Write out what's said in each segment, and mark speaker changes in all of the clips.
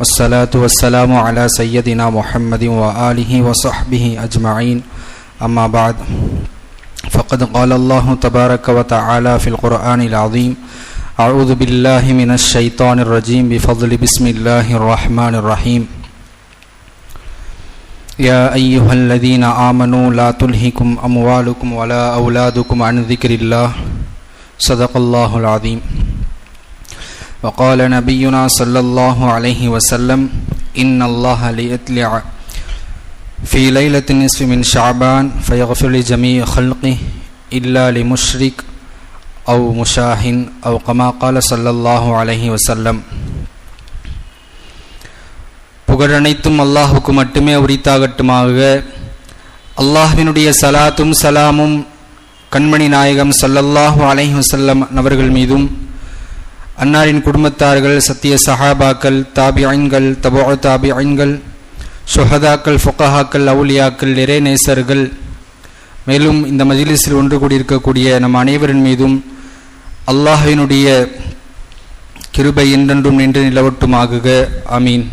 Speaker 1: والصلاة والسلام على سيدنا محمد وآله وصحبه أجمعين. أما بعد، فقد قال الله تبارك وتعالى في القرآن العظيم أعوذ بالله من الشيطان الرجيم، بفضل بسم الله الرحمن الرحيم. يا أيها الذين آمنوا لا تلهكم أموالكم ولا أولادكم عن ذكر الله. صدق الله العظيم. وقال نبينا صلى الله عليه وسلم إن الله ليطلع في ليلة النصف من شعبان فيغفر لجميع خلقه إلا لمشرك أو مشاهن أو كما قال صلى الله عليه وسلم புகழனைத்தும் அல்லாஹுக்கு மட்டுமே உரித்தாகட்டுமாக அல்லாஹ்வினுடைய சலாத்தும் சலாமும் கண்மணி நாயகம் சல்லல்லாஹு அலைஹி வஸல்லம் அவர்கள் மீதும் அன்னாரின் குடும்பத்தார்கள் சத்திய சஹாபாக்கள் தாபிஐன்கள் தபோ தாபிஐன்கள் சுஹதாக்கள் லவுலியாக்கள் அவுலியாக்கள் இறைநேசர்கள். மேலும் இந்த மஜிலிஸில் ஒன்று கூடியிருக்கக்கூடிய நம் அனைவரின் மீதும் அல்லாஹினுடைய கிருபை என்றென்றும் நின்று நிலவட்டுமாகுக. அமீன்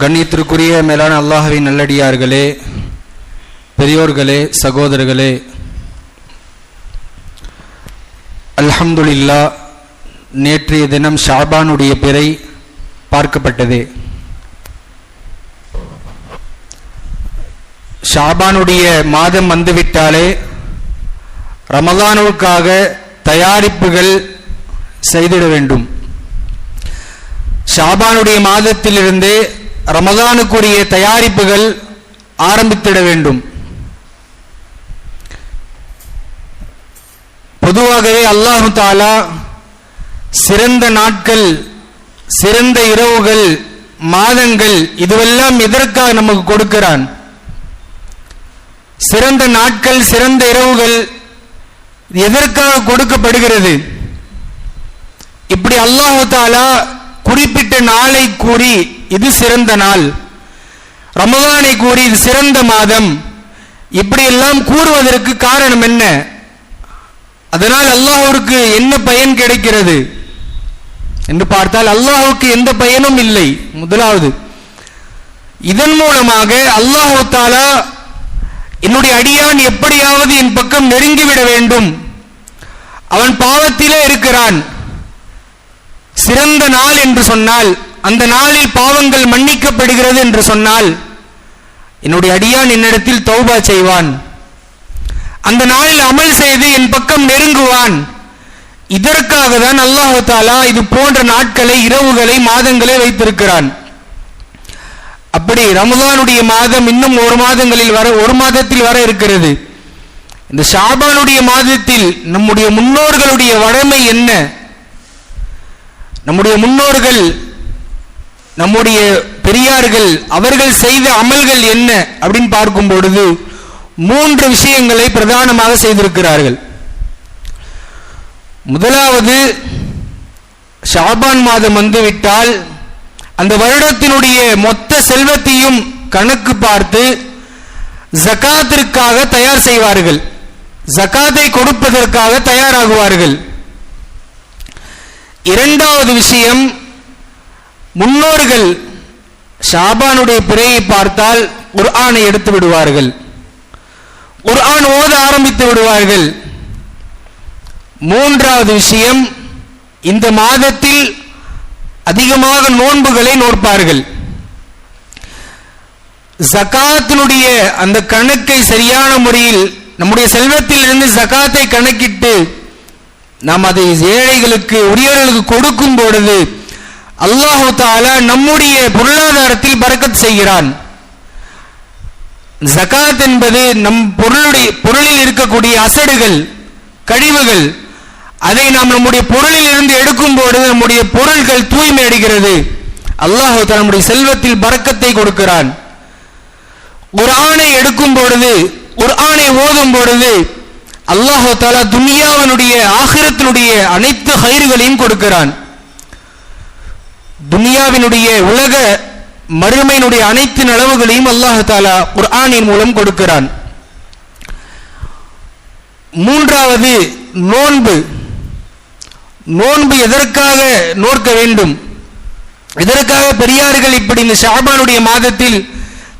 Speaker 1: கண்ணியத்திற்குரிய மேலான அல்லாஹவின் நல்லடியார்களே பெரியோர்களே சகோதரர்களே அல்ஹம்துலில்லா நேற்றைய தினம் ஷாபானுடைய பிறை பார்க்கப்பட்டது. ஷாபானுடைய மாதம் வந்துவிட்டாலே ரமதானுக்காக தயாரிப்புகள் செய்திட வேண்டும். ஷாபானுடைய மாதத்திலிருந்து ரமதானுக்குரிய தயாரிப்புகள் ஆரம்பித்திட வேண்டும். பொதுவாகவே அல்லாஹு தாலா சிறந்த நாட்கள் சிறந்த இரவுகள் மாதங்கள் இதுவெல்லாம் எதற்காக நமக்கு கொடுக்கிறான்? சிறந்த நாட்கள் சிறந்த இரவுகள் எதற்காக கொடுக்கப்படுகிறது? இப்படி அல்லாஹு தாலா குறிப்பிட்ட நாளை கூறி இது சிறந்த நாள். ரமதானை கூறி இது சிறந்த மாதம். இப்படியெல்லாம் கூறுவதற்கு காரணம் என்ன? அதனால் அல்லாஹுக்கு என்ன பயன் கிடைக்கிறது? என்று பார்த்தால் அல்லாஹுக்கு எந்த பயனும் இல்லை. முதலாவது இதன் மூலமாக அல்லாஹு தாலா என்னுடைய அடியான் எப்படியாவது என் பக்கம் நெருங்கிவிட வேண்டும். அவன் பாவத்திலே இருக்கிறான். சிறந்த நாள் என்று சொன்னால் அந்த நாளில் பாவங்கள் மன்னிக்கப்படுகிறது என்று சொன்னால் என்னுடைய அடியான் என்னிடத்தில் தௌபா செய்வான். அந்த நாளில் அமல் செய்து என் பக்கம் நெருங்குவான். இதற்காக தான் அல்லாஹாலா இது போன்ற நாட்களை இரவுகளை மாதங்களை வைத்திருக்கிறான். அப்படி ரமதானுடைய மாதம் இன்னும் ஒரு மாதங்களில் வர ஒரு மாதத்தில் வர இருக்கிறது. இந்த ஷாபானுடைய மாதத்தில் நம்முடைய முன்னோர்களுடைய வழமை என்ன? நம்முடைய முன்னோர்கள் நம்முடைய பெரியார்கள் அவர்கள் செய்த அமல்கள் என்ன? அப்படின்னு பார்க்கும் பொழுது மூன்று விஷயங்களை பிரதானமாக செய்திருக்கிறார்கள். முதலாவது ஷாபான் மாதம் வந்துவிட்டால் அந்த வருடத்தினுடைய மொத்த செல்வத்தையும் கணக்கு பார்த்து ஜக்காத்திற்காக தயார் செய்வார்கள். ஜக்காத்தை கொடுப்பதற்காக தயாராகுவார்கள். இரண்டாவது விஷயம் முன்னோர்கள் ஷாபானுடைய பிறையை பார்த்தால் குர்ஆனை எடுத்து விடுவார்கள். குர்ஆன் ஓத ஆரம்பித்து விடுவார்கள். மூன்றாவது விஷயம் இந்த மாதத்தில் அதிகமாக நோன்புகளை நோற்பார்கள். ஜகாத்தினுடைய அந்த கணக்கை சரியான முறையில் நம்முடைய செல்வத்தில் இருந்து ஜகாத்தை கணக்கிட்டு நாம் அதை ஏழைகளுக்கு உரியவர்களுக்கு கொடுக்கும் பொழுது அல்லாஹு தாலா நம்முடைய பொருளாதாரத்தில் பறக்கத் செய்கிறான். ஜகாத் என்பது நம் பொருளுடைய பொருளில் இருக்கக்கூடிய அசடுகள் கழிவுகள் அதை நாம் நம்முடைய பொருளில் இருந்து எடுக்கும் பொழுது நம்முடைய பொருள்கள் தூய்மை அடைகிறது. அல்லாஹு நம்முடைய செல்வத்தில் பறக்கத்தை கொடுக்கிறான். ஒரு ஆணை எடுக்கும் பொழுது ஒரு ஆணை ஓதும் பொழுது அல்லாஹு தாலா துனியாவினுடைய ஆகிரத்தினுடைய அனைத்து கயிறுகளையும் கொடுக்கிறான். துனியாவினுடைய உலக மறுமையினுடைய அனைத்து நலவுகளையும் அல்லாஹு தாலா ஒரு ஆணின் மூலம் கொடுக்கிறான். மூன்றாவது நோன்பு. நோன்பு எதற்காக நோற்க வேண்டும்? இதற்காக பெரியார்கள் இப்படி இந்த ஷாபானுடைய மாதத்தில்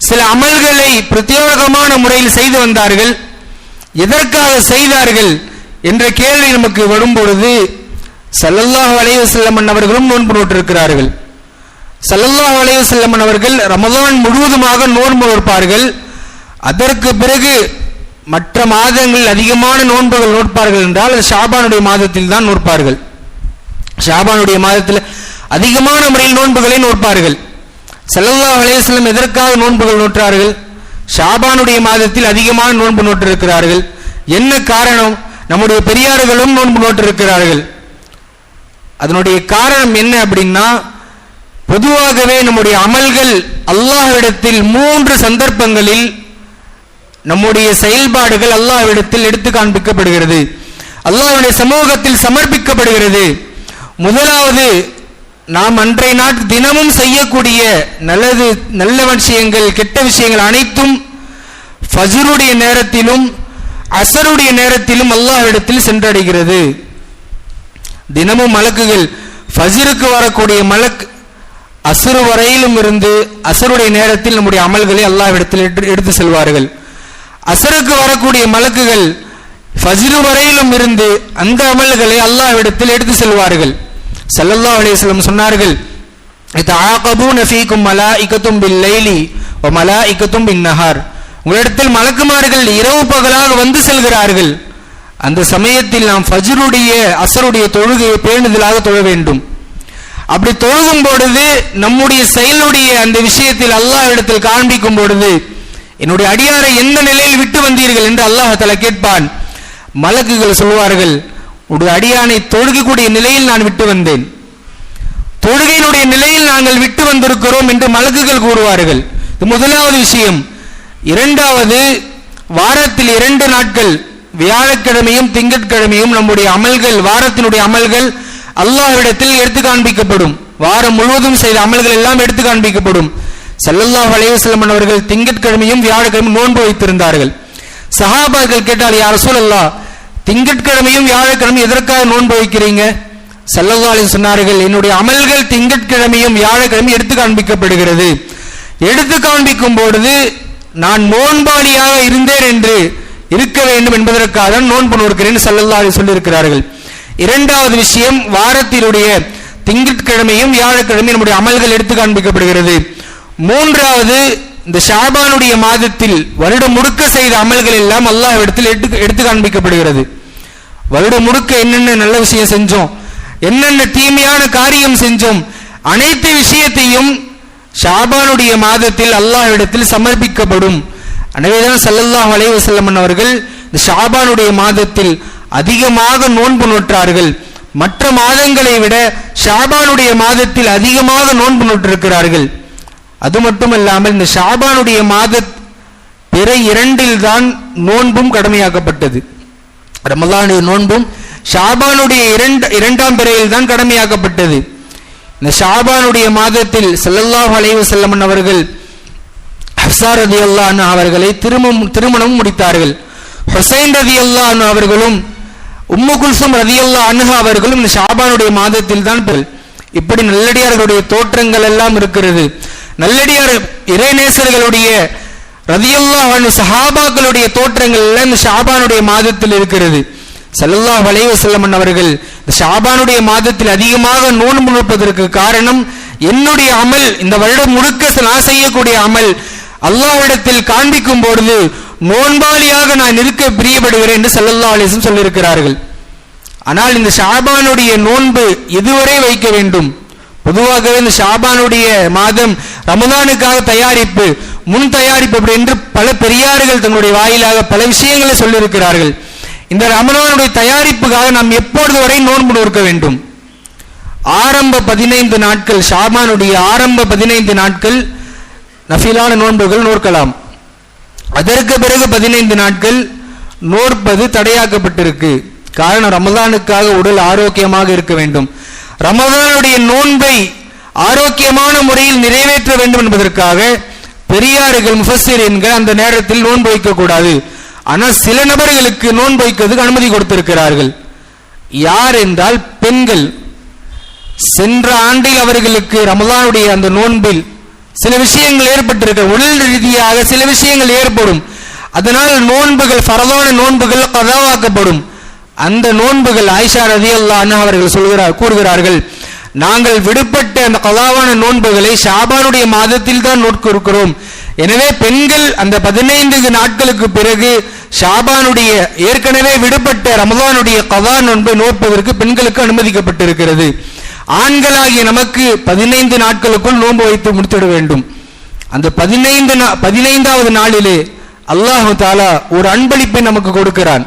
Speaker 1: சில அமல்களை பிரத்யேகமான முறையில் செய்து வந்தார்கள்? எதற்காக செய்தார்கள்? என்ற கேள்வி நமக்கு வரும்பொழுது சல்லல்லாஹ் அலைஹி வஸல்லம் அவர்களும் நோன்பு நோட்டிருக்கிறார்கள் சல்லல்லாஹ் அலைஹி வஸல்லம் அவர்கள் ரமதான் முழுவதுமாக நோன்பு நோற்பார்கள். அதற்கு பிறகு மற்ற மாதங்கள் அதிகமான நோன்புகள் நோட்பார்கள் என்றால் ஷாபானுடைய மாதத்தில் தான் நோற்பார்கள். ஷாபானுடைய மாதத்தில் அதிகமான முறையில் நோன்புகளை நோட்பார்கள் செல்லல்லா அலைஹி எதற்காக நோன்புகள் நோற்றார்கள்? ஷாபானுடைய மாதத்தில் அதிகமான நோன்பு நோட்டிருக்கிறார்கள் என்ன காரணம்? நம்முடைய பெரியார்களும் நோன்பு நோட்டிருக்கிறார்கள் அதனுடைய காரணம் என்ன அப்படின்னா பொதுவாகவே நம்முடைய அமல்கள் அல்லாஹ்விடத்தில் மூன்று சந்தர்ப்பங்களில் நம்முடைய செயல்பாடுகள் அல்லாஹ்விடத்தில் எடுத்து காண்பிக்கப்படுகிறது. அல்லாஹ்வுடைய சமூகத்தில் சமர்ப்பிக்கப்படுகிறது. முதலாவது நாம் அன்றைய நாட் தினமும் செய்யக்கூடிய நல்லது நல்ல விஷயங்கள் கெட்ட விஷயங்கள் அனைத்தும் ஃபஜ்ருடைய நேரத்திலும் அசருடைய நேரத்திலும் அல்லாஹிடத்தில் சென்றடைகிறது. தினமும் மலக்குகள் ஃபஜ்ருக்கு வரக்கூடிய மலக் அசுரு வரையிலும் இருந்து அசருடைய நேரத்தில் நம்முடைய அமல்களை அல்லாஹ்விடத்தில் எடுத்து- எடுத்து செல்வார்கள். அசருக்கு வரக்கூடிய மலக்குகள் ஃபஜ்ரு வரையிலும் இருந்து அந்த அமல்களை அல்லாஹ்விடத்தில் எடுத்து செல்வார்கள். சல்லல்லா அலிஸ்லம் சொன்னார்கள் உங்களிடத்தில் மலக்குமார்கள் இரவு பகலாக வந்து செல்கிறார்கள். அந்த சமயத்தில் நாம் ஃபஜ்ருடைய அசருடைய தொழுகையை பேணுதலாக தொழ வேண்டும். அப்படி தொழுகும் பொழுது நம்முடைய செயலுடைய அந்த விஷயத்தில் அல்லாஹ் இடத்தில் காண்பிக்கும் பொழுது என்னுடைய அடியாரை எந்த நிலையில் விட்டு வந்தீர்கள் என்று அல்லாஹ் தஆலா கேட்பான். மலக்குகள் சொல்வார்கள் உடைய அடியானை தொழுகக்கூடிய நிலையில் நான் விட்டு வந்தேன். தொழுகையினுடைய நிலையில் நாங்கள் விட்டு வந்திருக்கிறோம் என்று மலக்குகள் கூறுவார்கள். இது முதலாவது விஷயம். இரண்டாவது வாரத்தில் இரண்டு நாட்கள் வியாழக்கிழமையும் திங்கட்கிழமையும் நம்முடைய அமல்கள் வாரத்தினுடைய அமல்கள் அல்லாஹ்விடத்தில் எடுத்து காண்பிக்கப்படும். வாரம் முழுவதும் செய்த அமல்கள் எல்லாம் எடுத்து காண்பிக்கப்படும். செல்லல்லா அலைஹி அவர்கள் திங்கட்கிழமையும் வியாழக்கிழமையும் நோன்பு வைத்திருந்தார்கள். சஹாபாக்கள் கேட்டால் யார் சூழல்லா திங்கட்கிழமையும் வியாழக்கிழமையும் எதற்காக நோன்பு வைக்கிறீங்க? ஸல்லல்லாஹு சொன்னார்கள் என்னுடைய அமல்கள் திங்கட்கிழமையும் வியாழக்கிழமையும் எடுத்து காண்பிக்கப்படுகிறது. எடுத்து காண்பிக்கும் பொழுது நான் நோன்பாளியாக இருந்தேன் என்று இருக்க வேண்டும் என்பதற்காக தான் நோன்பு நோக்கிறேன் ஸல்லல்லாஹு சொல்லியிருக்கிறார்கள். இரண்டாவது விஷயம் வாரத்தினுடைய திங்கட்கிழமையும் வியாழக்கிழமையும் நம்முடைய அமல்கள் எடுத்து காண்பிக்கப்படுகிறது. மூன்றாவது இந்த ஷாபானுடைய மாதத்தில் வருடம் முழுக்க செய்த அமல்கள் எல்லாம் அல்லாஹ்விடத்தில் எடுத்து எடுத்து காண்பிக்கப்படுகிறது. வருடம் முழுக்க என்னென்ன நல்ல விஷயம் செஞ்சோம் என்னென்ன தீமையான காரியம் செஞ்சோம் அனைத்து விஷயத்தையும் ஷாபானுடைய மாதத்தில் அல்லாஹ்விடத்தில் சமர்ப்பிக்கப்படும். எனவேதான் ஸல்லல்லாஹு அலைஹி வஸல்லம் அவர்கள் இந்த ஷாபானுடைய மாதத்தில் அதிகமாக நோன்பு நோற்றார்கள். மற்ற மாதங்களை விட ஷாபானுடைய மாதத்தில் அதிகமாக நோன்பு நோட்டிருக்கிறார்கள் அது மட்டுமல்லாமல் இந்த ஷாபானுடைய மாத பிற இரண்டில்தான் நோன்பும் கடமையாக்கப்பட்டது. ரமலானுடைய நோன்பும் ஷாபானுடைய இரண்டு இரண்டாம் பிறையில் தான் கடமையாக்கப்பட்டது. இந்த ஷாபானுடைய மாதத்தில் செல்லல்லாஹ் அலைவு செல்லமன் அவர்கள் ஹப்சா ரதி அன்ஹா அவர்களை திருமணம் திருமணம் முடித்தார்கள். ஹுசைன் ரதி அன்ஹு அவர்களும் உம்மு குல்சும் ரதி அல்லா அனுஹா அவர்களும் இந்த ஷாபானுடைய மாதத்தில் தான் இப்படி நல்லடியார்களுடைய தோற்றங்கள் எல்லாம் இருக்கிறது. நல்லடியார் இறைநேசர்களுடைய ரதியல்லா சஹாபாக்களுடைய தோற்றங்கள் இந்த ஷாபானுடைய மாதத்தில் இருக்கிறது. ஸல்லல்லாஹு வளைவு செல்லமன் அவர்கள் இந்த ஷாபானுடைய மாதத்தில் அதிகமாக நோன்பு நோற்பதற்கு காரணம் என்னுடைய அமல் இந்த வருடம் முழுக்க நான் செய்யக்கூடிய அமல் அல்லாஹ்விடத்தில் காண்பிக்கும் பொழுது நோன்பாளியாக நான் இருக்க பிரியப்படுகிறேன் என்று சல்லல்லா அலிசம் சொல்லியிருக்கிறார்கள். ஆனால் இந்த ஷாபானுடைய நோன்பு இதுவரை வைக்க வேண்டும்? பொதுவாகவே இந்த ஷாபானுடைய மாதம் ரமதானுக்காக தயாரிப்பு முன் தயாரிப்பு அப்படி என்று பல பெரியார்கள் தங்களுடைய வாயிலாக பல விஷயங்களை சொல்லியிருக்கிறார்கள். இந்த ரமணனுடைய தயாரிப்புக்காக நாம் எப்பொழுது வரை நோன்பு நோக்க வேண்டும்? ஆரம்ப பதினைந்து நாட்கள் ஷாபானுடைய ஆரம்ப பதினைந்து நாட்கள் நஃபிலான நோன்புகள் நோக்கலாம் அதற்கு பிறகு பதினைந்து நாட்கள் நோற்பது தடையாக்கப்பட்டிருக்கு. காரணம் ரமதானுக்காக உடல் ஆரோக்கியமாக இருக்க வேண்டும். ரமதானுடைய நோன்பை ஆரோக்கியமான முறையில் நிறைவேற்ற வேண்டும் என்பதற்காக பெரியார்கள் முஃபஸ்ஸிரீன்கள் அந்த நேரத்தில் நோன்பு வைக்கக்கூடாது. ஆனால் சில நபர்களுக்கு நோன்பு வைக்கிறதுக்கு அனுமதி கொடுத்திருக்கிறார்கள். யார் என்றால் பெண்கள். சென்ற ஆண்டில் அவர்களுக்கு ரமதானுடைய அந்த நோன்பில் சில விஷயங்கள் ஏற்பட்டிருக்க உடல் ரீதியாக சில விஷயங்கள் ஏற்படும். அதனால் நோன்புகள் பரவான நோன்புகள் கதாவாக்கப்படும். அந்த நோன்புகள் ஆயிஷா ரதி அல்லான்னு அவர்கள் சொல்கிறார் கூறுகிறார்கள் நாங்கள் விடுபட்ட அந்த கதாவான நோன்புகளை ஷாபானுடைய மாதத்தில் தான் நோட்கிருக்கிறோம் எனவே பெண்கள் அந்த பதினைந்து நாட்களுக்கு பிறகு ஷாபானுடைய ஏற்கனவே விடுபட்ட ரமதானுடைய கதா நோன்பை நோட்பதற்கு பெண்களுக்கு அனுமதிக்கப்பட்டிருக்கிறது. ஆண்களாகிய நமக்கு பதினைந்து நாட்களுக்குள் நோன்பு வைத்து முடித்திட வேண்டும். அந்த பதினைந்து நா- பதினைந்தாவது நாளிலே அல்லாஹு தாலா ஒரு அன்பளிப்பை நமக்கு கொடுக்கிறான்.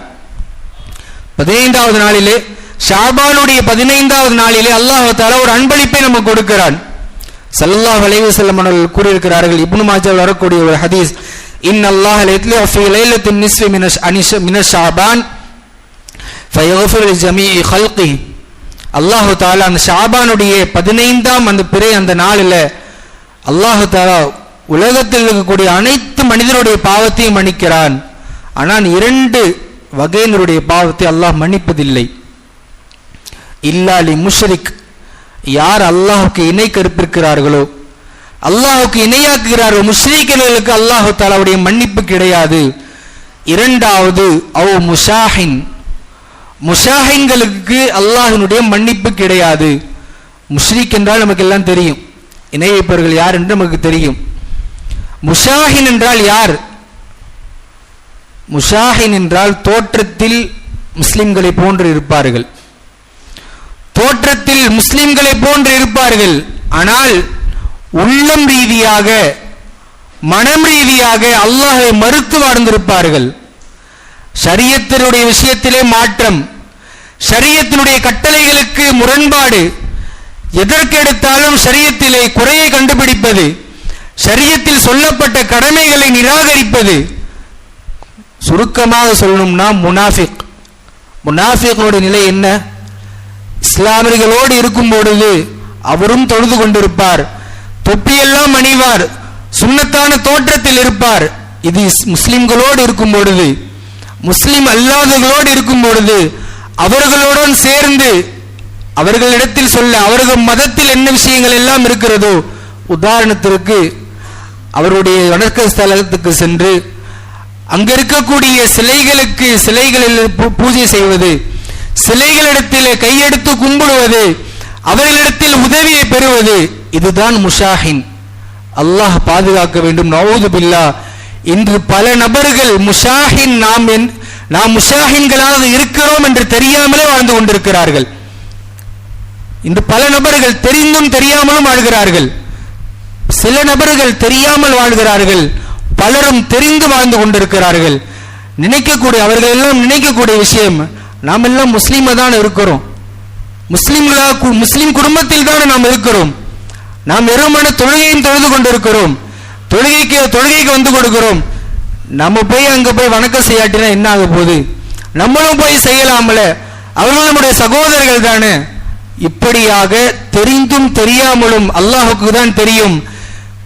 Speaker 1: பதினைந்தாவது நாளிலே ஷாபானுடைய பதினைந்தாவது நாளிலே அல்லாஹ் ஒரு அன்பளிப்பை நமக்கு கொடுக்கிறான். சல்லாஹ் அலைஹி செல்லமனர்கள் கூறியிருக்கிறார்கள். இப்னு மாஜாவில் வரக்கூடிய ஒரு ஹதீஸ் இன் அல்லாஹ் லைத்லி லைலத்தின் நிஸ்ஃபி மினஷ் அனிஷ் மினஷ் ஷாபான் ஃபயக்ஃபிரு லிஜமீஇ ஹல்கி அல்லாஹு தாலா அந்த ஷாபானுடைய பதினைந்தாம் அந்த பிறை அந்த நாளில் அல்லாஹு தாலா உலகத்தில் இருக்கக்கூடிய அனைத்து மனிதருடைய பாவத்தையும் மன்னிக்கிறான். ஆனால் இரண்டு வகையினருடைய பாவத்தை அல்லாஹ் மன்னிப்பதில்லை. இல்லாலி முஷ்ரிக் யார் அல்லாஹுக்கு இணை கருப்பிருக்கிறார்களோ அல்லாஹுக்கு இணையாக்குகிறார்கள் முஷ்ரீக்கர்களுக்கு அல்லாஹு தாலாவுடைய மன்னிப்பு கிடையாது. இரண்டாவது அவ் முஷாஹின். முஷாஹின்களுக்கு அல்லாஹினுடைய மன்னிப்பு கிடையாது. முஷ்ரீக் என்றால் நமக்கு எல்லாம் தெரியும். இணை வைப்பவர்கள் யார் என்று நமக்கு தெரியும். முஷாஹின் என்றால் யார்? முஷாஹின் என்றால் தோற்றத்தில் முஸ்லிம்களை போன்று இருப்பார்கள். தோற்றத்தில் முஸ்லிம்களை போன்று இருப்பார்கள். ஆனால் உள்ளம் ரீதியாக மனம் ரீதியாக அல்லாஹை மறுத்து வாழ்ந்திருப்பார்கள். சரியத்தினுடைய விஷயத்திலே மாற்றம் சரியத்தினுடைய கட்டளைகளுக்கு முரண்பாடு எதற்கெடுத்தாலும் சரியத்திலே குறையை கண்டுபிடிப்பது சரியத்தில் சொல்லப்பட்ட கடமைகளை நிராகரிப்பது. சுருக்கமாக சொல்லணும்னா முனாஃபிக். முனாஃபிக்னுடைய நிலை என்ன? இஸ்லாமியர்களோடு இருக்கும் பொழுது அவரும் தொழுது கொண்டிருப்பார். தொப்பியெல்லாம் அணிவார். சுண்ணத்தான தோற்றத்தில் இருப்பார். இது முஸ்லிம்களோடு இருக்கும் பொழுது முஸ்லிம் அல்லாதவர்களோடு இருக்கும் பொழுது அவர்களுடன் சேர்ந்து அவர்களிடத்தில் சொல்ல அவர்கள் மதத்தில் என்ன விஷயங்கள் எல்லாம் இருக்கிறதோ உதாரணத்திற்கு அவருடைய வணக்க ஸ்தலத்துக்கு சென்று அங்க இருக்கக்கூடிய சிலைகளுக்கு சிலைகளில் பூ- பூஜை செய்வது சிலைகளிடத்தில் கையெடுத்து கும்பிடுவது அவர்களிடத்தில் உதவியை பெறுவது இதுதான் முஷாஹின். அல்லாஹ் பாதுகாக்க வேண்டும். நவுது பில்லா. இன்று பல நபர்கள் முஷாஹின் நாம் என்- நாம் முஷாஹின்களாக இருக்கிறோம் என்று தெரியாமலே வாழ்ந்து கொண்டிருக்கிறார்கள். இன்று பல நபர்கள் தெரிந்தும் தெரியாமலும் வாழ்கிறார்கள். சில நபர்கள் தெரியாமல் வாழ்கிறார்கள். பலரும் தெரிந்து வாழ்ந்து கொண்டிருக்கிறார்கள். நினைக்கக்கூடிய அவர்கள் எல்லாம் நினைக்கக்கூடிய விஷயம் நாம் எல்லாம் முஸ்லீமாக தான் இருக்கிறோம். முஸ்லீம்களாக கு- குடும்பத்தில் தான் நாம் இருக்கிறோம். நாம் வெறுமன தொழுகையும் தொழுது கொண்டிருக்கிறோம். தொழுகைக்கு தொழுகைக்கு வந்து கொடுக்கிறோம். நம்ம போய் அங்க போய் வணக்கம் செய்யாட்டினா என்ன ஆக போகுது? நம்மளும் போய் செய்யலாமல. அவர்கள் நம்முடைய சகோதரர்கள் தானே. இப்படியாக தெரிந்தும் தெரியாமலும் அல்லாஹுக்கு தான் தெரியும்.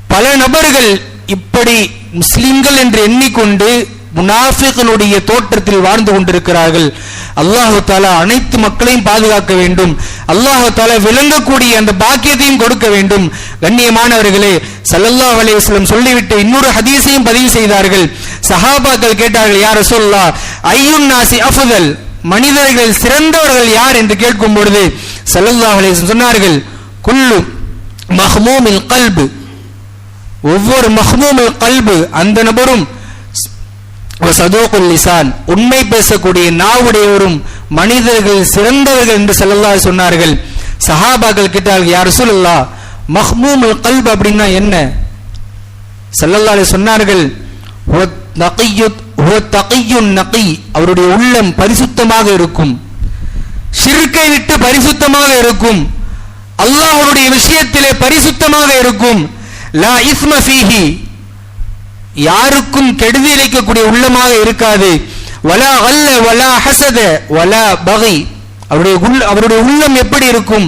Speaker 1: பல நபர்கள் இப்படி முஸ்லிம்கள் என்று எண்ணிக்கொண்டு முனாஃபிகளுடைய தோற்றத்தில் வாழ்ந்து கொண்டிருக்கிறார்கள். அல்லாஹு தாலா அனைத்து மக்களையும் பாதுகாக்க வேண்டும். அல்லாஹு தாலா விளங்கக்கூடிய அந்த பாக்கியத்தையும் கொடுக்க வேண்டும். கண்ணியமானவர்களே சல்லல்லா அலைஹி சொல்லிவிட்டு இன்னொரு ஹதீஸையும் பதிவு செய்தார்கள். சஹாபாக்கள் கேட்டார்கள் யார் சொல்லா ஐயுன் நாசி அஃபுதல் மனிதர்கள் சிறந்தவர்கள் யார் என்று கேட்கும் பொழுது சல்லல்லா அலைஹி சொன்னார்கள் குல்லு மஹ்மூமில் கல்பு. ஒவ்வொரு மஹ்மூமில் கல்பு அந்த நபரும் சதோகுல் லிசான் உண்மை பேசக்கூடிய நாவுடையவரும் மனிதர்கள் சிறந்தவர்கள் என்று செல்லல்லா சொன்னார்கள். சஹாபாக்கள் கேட்டார்கள் யார் சொல்லல்லா மஹ்மூம் கல்ப் அப்படின்னா என்ன? செல்லல்லா சொன்னார்கள் அவருடைய உள்ளம் பரிசுத்தமாக இருக்கும். சிறுக்கை விட்டு பரிசுத்தமாக இருக்கும். அல்லாஹருடைய விஷயத்திலே பரிசுத்தமாக இருக்கும். லா இஸ்ம ஃபீஹி யாருக்கும் கெடுதி இழைக்கக்கூடிய உள்ளமாக இருக்காது. வலா அல்ல வலா ஹசத வலா பகை. அவருடைய அவருடைய உள்ளம் எப்படி இருக்கும்?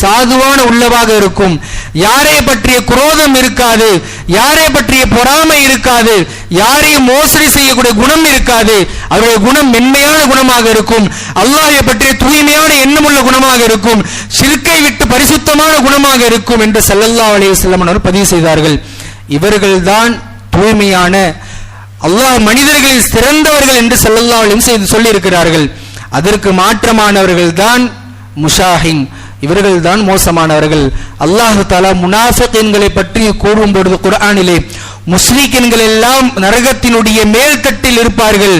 Speaker 1: சாதுவான உள்ளவாக இருக்கும். யாரை பற்றிய குரோதம் இருக்காது. யாரை பற்றிய பொறாமை இருக்காது. யாரையும் மோசடி செய்யக்கூடிய குணம் இருக்காது. அவருடைய குணம் மென்மையான குணமாக இருக்கும். அல்லாஹை பற்றிய தூய்மையான எண்ணமுள்ள குணமாக இருக்கும். சிற்கை விட்டு பரிசுத்தமான குணமாக இருக்கும் என்று ஸல்லல்லாஹு அலைய செல்லமன் பதிவு செய்தார்கள். இவர்கள்தான் தூய்மையான அல்லாஹ் மனிதர்களில் சிறந்தவர்கள் என்று ஸல்லல்லாஹு செய்து சொல்லியிருக்கிறார்கள். அதற்கு மாற்றமானவர்கள் தான் முஷாஹின். இவர்கள் தான் மோசமானவர்கள். அல்லாஹு தாலா முனாஃபிகீன்களை பற்றி கூறும் பொழுது குரானிலே முஸ்லிக்கின்கள் எல்லாம் நரகத்தினுடைய மேல்தட்டில் இருப்பார்கள்.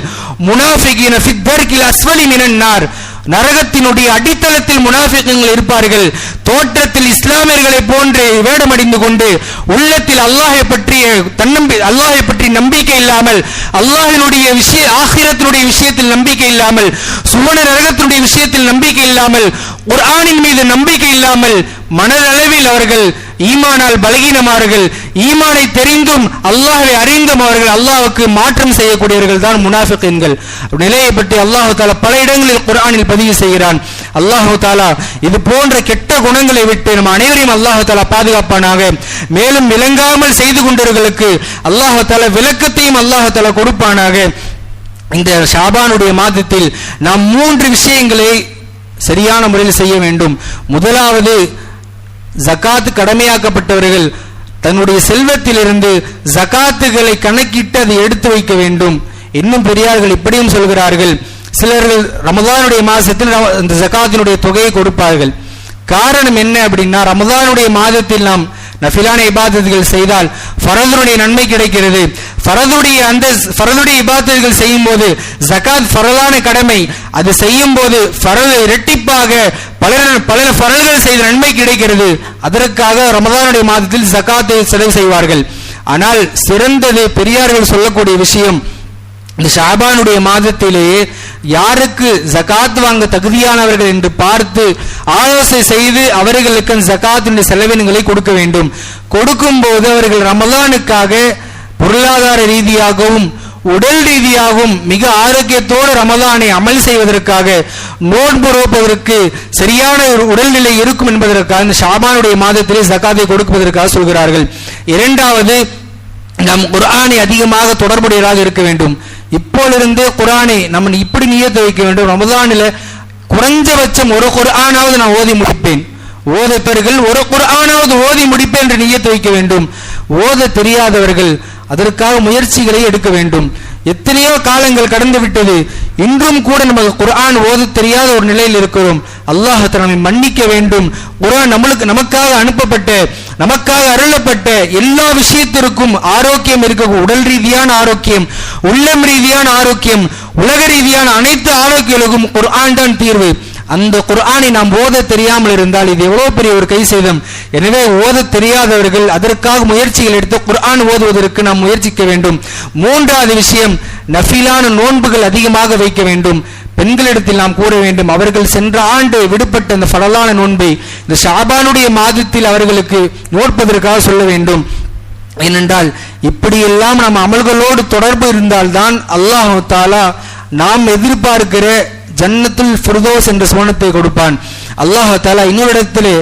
Speaker 1: முனாஃபிகீன ஃபித்தர்கில் அஸ்வலி மினன்னார் நரகத்தினுடைய அடித்தளத்தில் முனாஃபிகங்கள் இருப்பார்கள். தோற்றத்தில் இஸ்லாமியர்களை போன்று வேடமடைந்து கொண்டு உள்ளத்தில் அல்லாஹை பற்றிய தன்னம்பி அல்லாஹை பற்றி நம்பிக்கை இல்லாமல் அல்லாஹினுடைய விஷய ஆகிரத்தினுடைய விஷயத்தில் நம்பிக்கை இல்லாமல் சுமண நரகத்தினுடைய விஷயத்தில் நம்பிக்கை இல்லாமல் ஒரு ஆணின் மீது நம்பிக்கை இல்லாமல் மனதளவில் அவர்கள் ஈமானால் பலகீனமார்கள் ஈமானை தெரிந்தும் அல்லாஹை அறிந்தும் அவர்கள் அல்லாஹுக்கு மாற்றம் செய்யக்கூடியவர்கள் தான் முனாஃபிகீன்கள் நிலையை பற்றி அல்லாஹு தாலா பல இடங்களில் குரானில் பதிவு செய்கிறான். அல்லாஹு தாலா இது போன்ற கெட்ட குணங்களை விட்டு நம் அனைவரையும் அல்லாஹு தாலா பாதுகாப்பானாக. மேலும் விளங்காமல் செய்து கொண்டவர்களுக்கு அல்லாஹு தாலா விளக்கத்தையும் அல்லாஹு தாலா கொடுப்பானாக. இந்த ஷாபானுடைய மாதத்தில் நாம் மூன்று விஷயங்களை சரியான முறையில் செய்ய வேண்டும். முதலாவது ஜக்காத்து கடமையாக்கப்பட்டவர்கள் தன்னுடைய செல்வத்திலிருந்து ஜகாத்துகளை கணக்கிட்டு அதை எடுத்து வைக்க வேண்டும். இன்னும் பெரியார்கள் இப்படியும் சொல்கிறார்கள். சிலர்கள் ரமதானுடைய மாதத்தில் அந்த ஜக்காத்தினுடைய ஜகாத்தினுடைய தொகையை கொடுப்பார்கள். காரணம் என்ன அப்படின்னா ரமதானுடைய மாதத்தில் நாம் நஃபிலான இபாதத்துகள் செய்தால் ஃபரதுடைய நன்மை கிடைக்கிறது. ஃபரதுடைய அந்த ஃபரதுடைய இபாதத்துகள் செய்யும் போது ஜகாத் ஃபரதான கடமை. அது செய்யும் போது ஃபரது இரட்டிப்பாக பல பல ஃபரல்கள் செய்த நன்மை கிடைக்கிறது. அதற்காக ரமதானுடைய மாதத்தில் ஜக்காத்தை செலவு செய்வார்கள். ஆனால் சிறந்தது பெரியார்கள் சொல்லக்கூடிய விஷயம் இந்த ஷாபானுடைய மாதத்திலேயே யாருக்கு ஜகாத் வாங்க தகுதியானவர்கள் என்று பார்த்து ஆலோசனை செய்து அவர்களுக்கு அந்த ஜகாத்தினுடைய செலவினங்களை கொடுக்க வேண்டும். கொடுக்கும் போது அவர்கள் ரமலானுக்காக பொருளாதார ரீதியாகவும் உடல் ரீதியாகவும் மிக ஆரோக்கியத்தோடு ரமலானை அமல் செய்வதற்காக நோன்பு ரோப்பதற்கு சரியான ஒரு உடல்நிலை இருக்கும் என்பதற்காக இந்த ஷாபானுடைய மாதத்திலே ஜக்காத்தை கொடுப்பதற்காக சொல்கிறார்கள். இரண்டாவது நம் குர்ஆனை அதிகமாக தொடர்புடையதாக இருக்க வேண்டும். இப்போலிருந்தே குரானை நம்ம இப்படி நியத்து வைக்க வேண்டும். ரமதானில் குறைஞ்சபட்சம் ஒரு குரானாவது நான் ஓதி முடிப்பேன். ஓதப்பர்கள் ஒரு குரானாவது ஓதி முடிப்பேன் என்று நியத்து வைக்க வேண்டும். ஓத தெரியாதவர்கள் அதற்காக முயற்சிகளை எடுக்க வேண்டும். எத்தனையோ காலங்கள் கடந்து விட்டது. இன்றும் கூட நமக்கு குர்ஆன் ஓது தெரியாத ஒரு நிலையில் இருக்கிறோம். அல்லாஹ் நம்மை மன்னிக்க வேண்டும். குரான் நம்மளுக்கு நமக்காக அனுப்பப்பட்ட நமக்காக அருளப்பட்ட எல்லா விஷயத்திற்கும் ஆரோக்கியம் இருக்க உடல் ரீதியான ஆரோக்கியம் உள்ளம் ரீதியான ஆரோக்கியம் உலக ரீதியான அனைத்து ஆரோக்கியங்களுக்கும் குரான் தான் தீர்வு. அந்த குர்ஆனை நாம் ஓத தெரியாமல் இருந்தால் இது எவ்வளவு பெரிய ஒரு கை செய்தம் எனவே ஓத தெரியாதவர்கள் அதற்காக முயற்சிகள் எடுத்து குரான் ஓதுவதற்கு நாம் முயற்சிக்க வேண்டும். மூன்றாவது விஷயம் நஃபிலான நோன்புகள் அதிகமாக வைக்க வேண்டும். பெண்களிடத்தில் நாம் கூற வேண்டும் அவர்கள் சென்ற ஆண்டு விடுபட்ட இந்த படலான நோன்பை இந்த ஷாபானுடைய மாதத்தில் அவர்களுக்கு நோட்பதற்காக சொல்ல வேண்டும். ஏனென்றால் இப்படியெல்லாம் நாம் அமல்களோடு தொடர்பு இருந்தால்தான் அல்லாஹு தாலா நாம் எதிர்பார்க்கிற ஜன்னத்துல் ஃபுர்தோஸ் என்ற சுவனத்தை கொடுப்பான். அல்லாஹ் தாலா இன்னொரு இடத்திலே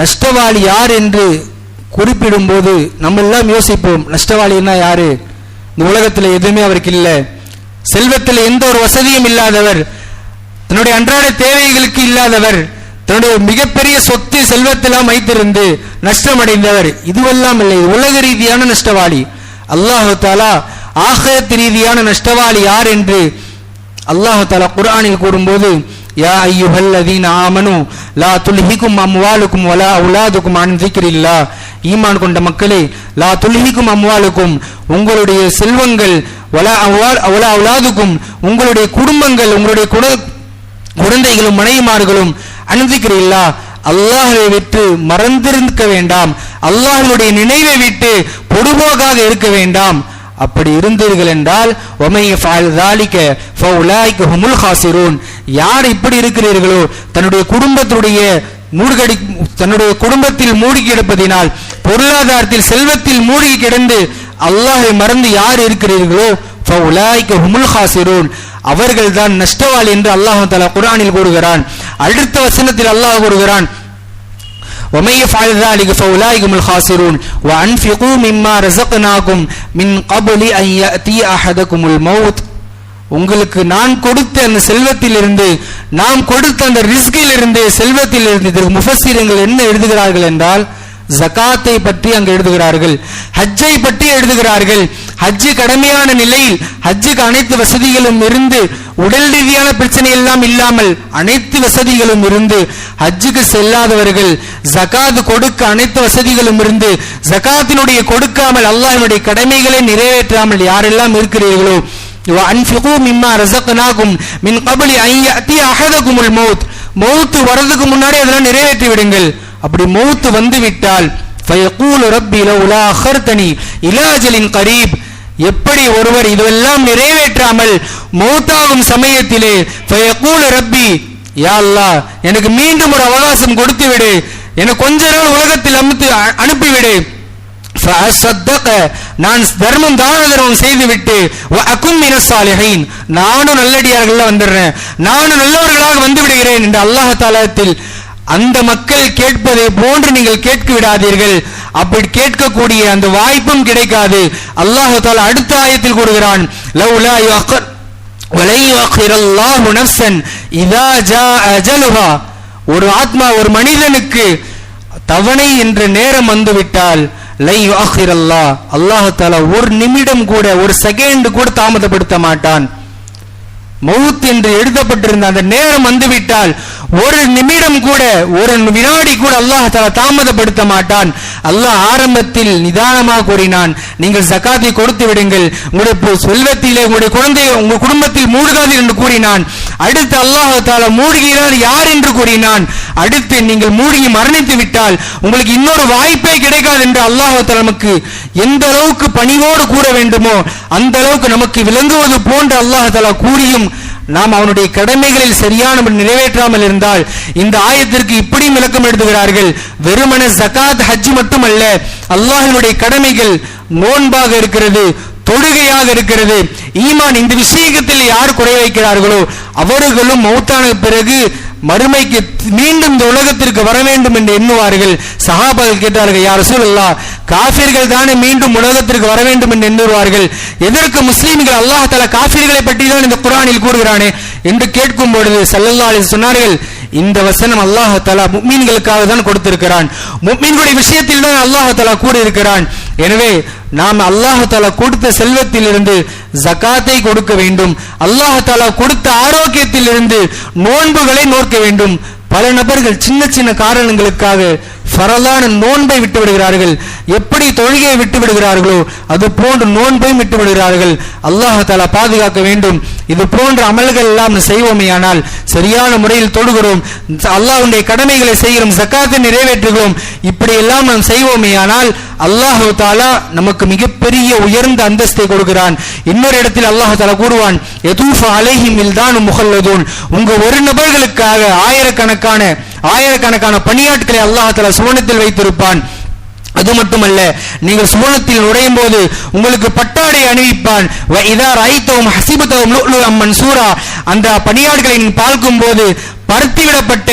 Speaker 1: நஷ்டவாளி யார் என்று குறிப்பிடும்போது நம்ம எல்லாம் யோசிப்போம். நஷ்டவாளின்னா யாரு? இந்த உலகத்தில் எதுவுமே அவருக்கு இல்லை. செல்வத்தில் எந்த ஒரு வசதியும் இல்லாதவர் தன்னுடைய அன்றாட தேவைகளுக்கு இல்லாதவர் தன்னுடைய மிகப்பெரிய சொத்து செல்வத்தெல்லாம் வைத்திருந்து நஷ்டமடைந்தவர். இதுவெல்லாம் இல்லை. உலக ரீதியான நஷ்டவாளி. அல்லாஹு தாலா ஆகத்து ரீதியான நஷ்டவாளி யார் என்று அல்லாஹால குரானில் கூறும்போது யா ஐயுஹல்லதீன ஆமனு லா துல்ஹிக்கும் அம்வாலுக்கும் வலா உலாதுக்கும் அன் ஈமான் கொண்ட மக்களே லா துல்ஹிக்கும் அம்வாலுக்கும் உங்களுடைய செல்வங்கள் வலா அவ்வால் வலா உலாதுக்கும் உங்களுடைய குடும்பங்கள் உங்களுடைய குட குழந்தைகளும் மனைவிமார்களும் அனுமதிக்கிறீர்களா அல்லாஹை விட்டு மறந்திருக்க வேண்டாம். அல்லாஹ்வுடைய நினைவை விட்டு பொடுபோக்காக இருக்க வேண்டாம். அப்படி இருந்தீர்கள் என்றால் ஒமைய ஹுமுல் ஹாசிரூன். யார் இப்படி இருக்கிறீர்களோ தன்னுடைய குடும்பத்துடைய மூழ்கடி தன்னுடைய குடும்பத்தில் மூழ்கி கிடப்பதினால் பொருளாதாரத்தில் செல்வத்தில் மூழ்கி கிடந்து அல்லாஹை மறந்து யார் இருக்கிறீர்களோ ஹுமுல் ஹாசிரூன். அவர்கள் தான் நஷ்டவாளி என்று அல்லாஹு தஆலா குரானில் கூறுகிறான். அடுத்த வசனத்தில் அல்லாஹ் கூறுகிறான் ومن يفعل ذلك فأولئك هم الخاسرون وأنفقوا مما رزقناكم من قبل أن يأتي أحدكم الموت உங்களுக்கு நான் கொடுத்த அந்த செல்வத்திலிருந்து நாம் கொடுத்த அந்த ரிஸ்கில் இருந்து செல்வத்தில் இருந்து இதற்கு முஃபஸ்ஸிரங்கள் என்ன எழுதுகிறார்கள் என்றால் ஜகாத்தை பற்றி அங்கு எழுதுகிறார்கள் ஹஜ்ஜை பற்றி எழுதுகிறார்கள் ஹஜ்ஜு கடமையான நிலையில் ஹஜ்ஜுக்கு அனைத்து வசதிகளும் இருந்து உடல் ரீதியான பிரச்சனை எல்லாம் இல்லாமல் அனைத்து வசதிகளும் இருந்து ஹஜ்ஜுக்கு செல்லாதவர்கள் ஜகாத் கொடுக்க அனைத்து வசதிகளும் இருந்து ஜகாத்தினுடைய கொடுக்காமல் அல்லாஹ்வினுடைய கடமைகளை நிறைவேற்றாமல் யாரெல்லாம் இருக்கிறீர்களோ وأنفقوا مما رزقناكم من قبل أن يأتي أحدكم الموت மௌத்து வரதுக்கு முன்னாடி அதெல்லாம் நிறைவேற்றி விடுங்கள் அப்படி மௌத்து வந்துவிட்டால் ஃபயகூல் ரப்பி லவுலா அஹர்தனி இலாஜலின் கரீப். எப்படி ஒருவர் இதெல்லாம் நிறைவேற்றாமல் மௌத்தாகும் சமயத்திலே ஃபயகூல் ரப்பி யா அல்லா எனக்கு மீண்டும் ஒரு அவகாசம் கொடுத்து விடு எனக்கு கொஞ்ச நாள் உலகத்தில் அமுத்து அனுப்பிவிடு. நான் தர்மம் தான தர்மம் செய்துவிட்டு நானும் நல்லடியார்கள் வந்துடுறேன். நானும் நல்லவர்களாக வந்து விடுகிறேன். என்று அல்லாஹ் தாலத்தில் அந்த மக்கள் கேட்பதை போன்று நீங்கள் கேட்க விடாதீர்கள் அப்படி கேட்கக்கூடிய அந்த வாய்ப்பும் கிடைக்காது. அல்லாஹு தாலா அடுத்த ஆயத்தில் கூறுகிறான் லவ்லா யுஅக்கர் வலை யுஅக்கிரல்லாஹு நஃப்ஸன் இதா ஜா அஜலுஹா. ஒரு ஆத்மா ஒரு மனிதனுக்கு தவணை என்ற நேரம் வந்துவிட்டால் லை யுஅக்கிரல்லாஹ் அல்லாஹு. தாலா ஒரு நிமிடம் கூட ஒரு செகண்ட் கூட தாமதப்படுத்த மாட்டான். மவுத் என்று எழுதப்பட்டிருந்த அந்த நேரம் வந்துவிட்டால் ஒரு நிமிடம் கூட ஒரு வினாடி கூட அல்லாஹ் தஆலா தாமதப்படுத்த மாட்டான். அல்லாஹ் ஆரம்பத்தில் நிதானமாக கூறினான் நீங்கள் சக்காத்தை கொடுத்து விடுங்கள். உங்களுடைய செல்வத்திலே உங்களுடைய குழந்தை உங்கள் குடும்பத்தில் மூழ்காது என்று கூறினான். அடுத்து அல்லாஹ் தஆலா மூழ்கிறார் யார் என்று கூறினான். அடுத்து நீங்கள் மூழ்கி மரணித்து விட்டால் உங்களுக்கு இன்னொரு வாய்ப்பே கிடைக்காது என்று அல்லாஹ் நமக்கு எந்த அளவுக்கு பணிவோடு கூற வேண்டுமோ அந்த அளவுக்கு நமக்கு விளங்குவது போன்று அல்லாஹ் கூறியும் நாம் அவனுடைய கடமைகளில் சரியான நிறைவேற்றாமல் இருந்தால் இந்த ஆயத்திற்கு இப்படியும் விளக்கம் எழுதுகிறார்கள். வெறுமன ஜகாத் ஹஜ் மட்டுமல்ல அல்லாஹினுடைய கடமைகள் நோன்பாக இருக்கிறது தொழுகையாக இருக்கிறது. ஈமான் இந்த விஷயத்தில் யார் குறை வைக்கிறார்களோ அவர்களும் மௌத்தான பிறகு மறுமைக்கு மீண்டும் இந்த உலகத்திற்கு வர வேண்டும் என்று எண்ணுவார்கள். சஹாபாக்கள் கேட்டார்கள் யார் சூழல்லா காபிர்கள் தானே மீண்டும் உலகத்திற்கு வர வேண்டும் என்று எண்ணுவார்கள். எதற்கு முஸ்லீம்கள் அல்லாஹ் தலா காபிர்களை பற்றி தான் இந்த குரானில் கூறுகிறானே? என்று கேட்கும் பொழுது ஸல்லல்லாஹு சொன்னார்கள் இந்த வசனம் அல்லாஹ் தலா முக்மீன்களுக்காக தான் கொடுத்திருக்கிறான். முக்மீன்களுடைய விஷயத்தில் தான் அல்லாஹ் தஆலா கூறியிருக்கிறான் எனவே நாம் அல்லாஹால தஆலா கொடுத்த செல்வத்திலிருந்து ஜகாத்தை கொடுக்க வேண்டும். அல்லாஹ் தஆலா கொடுத்த ஆரோக்கியத்திலிருந்து நோன்புகளை நோக்க வேண்டும். பல நபர்கள் சின்ன சின்ன காரணங்களுக்காக ஃபரலான நோன்பை விட்டு விடுகிறார்கள் எப்படி தொழுகையை விட்டு விடுகிறார்களோ அது போன்று நோன்பையும் விட்டு விடுகிறார்கள் அல்லாஹ் பாதுகாக்க வேண்டும். இது போன்ற அமல்கள் எல்லாம் செய்வோமே செய்வோமேயானால் சரியான முறையில் தொழுகிறோம் அல்லாஹுடைய கடமைகளை செய்கிறோம் சக்காத்தை நிறைவேற்றுகிறோம் இப்படி எல்லாம் நாம் செய்வோமேயானால் அல்லாஹ் தாலா நமக்கு மிகப்பெரிய உயர்ந்த அந்தஸ்தை கொடுக்கிறான். இன்னொரு இடத்தில் அல்லாஹ் தாலா கூறுவான் எதூஃப அலைஹிம் இல்தான் முகல்லதூன். உங்க ஒரு நபர்களுக்காக ஆயிரக்கணக்கான ஆயிரக்கணக்கான பணியாட்களை அல்லாஹ் தாலா சுவனத்தில் வைத்திருப்பான். அது மட்டுமல்ல நீங்கள் சுவனத்தில் நுழையும் போது உங்களுக்கு பட்டாடை அணிவிப்பான். இதா ரைத்தவும் ஹசிபத்தவும் மன்சூரா அந்த பணியாட்களை நீங்கள் பார்க்கும் போது பருத்திவிடப்பட்ட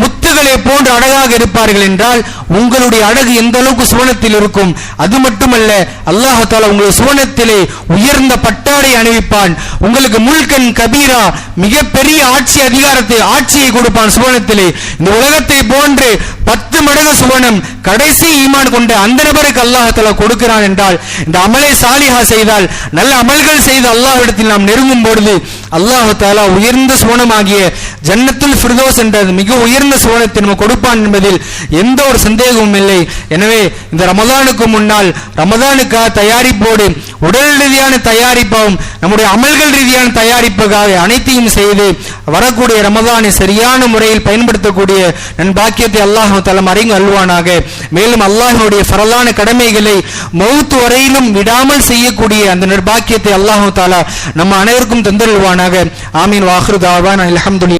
Speaker 1: முத்துகளை போன்று அழகாக இருப்பார்கள் என்றால் உங்களுடைய அழகு எந்த அளவுக்கு சுவனத்தில் இருக்கும்? அது மட்டுமல்ல அல்லாஹால உங்களை சுவனத்திலே உயர்ந்த பட்டாடை அணிவிப்பான். உங்களுக்கு முல்கன் கபீரா மிகப்பெரிய ஆட்சி அதிகாரத்தை ஆட்சியை கொடுப்பான் சுவனத்திலே. இந்த உலகத்தை போன்று பத்து மடங்கு சுவனம் கடைசி ஈமான் கொண்ட அந்த நபருக்கு அல்லாஹ் கொடுக்கிறான் என்றால் இந்த அமலை சாலிஹா செய்தால் நல்ல அமல்கள் செய்து அல்லாஹிடத்தில் நாம் நெருங்கும் பொழுது அல்லாஹ் உயர்ந்த சுவனமாகிய ஜன்னத்துல் ஃபிர்தோஸ் என்ற மிக உயர்ந்த சுவனத்தை நம்ம கொடுப்பான் என்பதில் எந்த ஒரு சந்தேகமும் இல்லை. எனவே இந்த ரமதானுக்கு முன்னால் ரமதானுக்காக தயாரிப்போடு உடல் ரீதியான தயாரிப்பாகவும் நம்முடைய அமல்கள் ரீதியான தயாரிப்புக்காக அனைத்தையும் செய்து வரக்கூடிய ரமதானை சரியான முறையில் பயன்படுத்தக்கூடிய நன் பாக்கியத்தை அல்லாஹ் தலம் அறிந்து அல்வானாக மேலும் அல்லாஹனுடைய பரலான கடமைகளை மௌத்து வரையிலும் விடாமல் செய்யக்கூடிய அந்த நிர்பாக்கியத்தை அல்லாஹ் தாலா நம்ம அனைவருக்கும் தந்தருள்வானாக. ஆமீன். வாஹ்ருதாவான்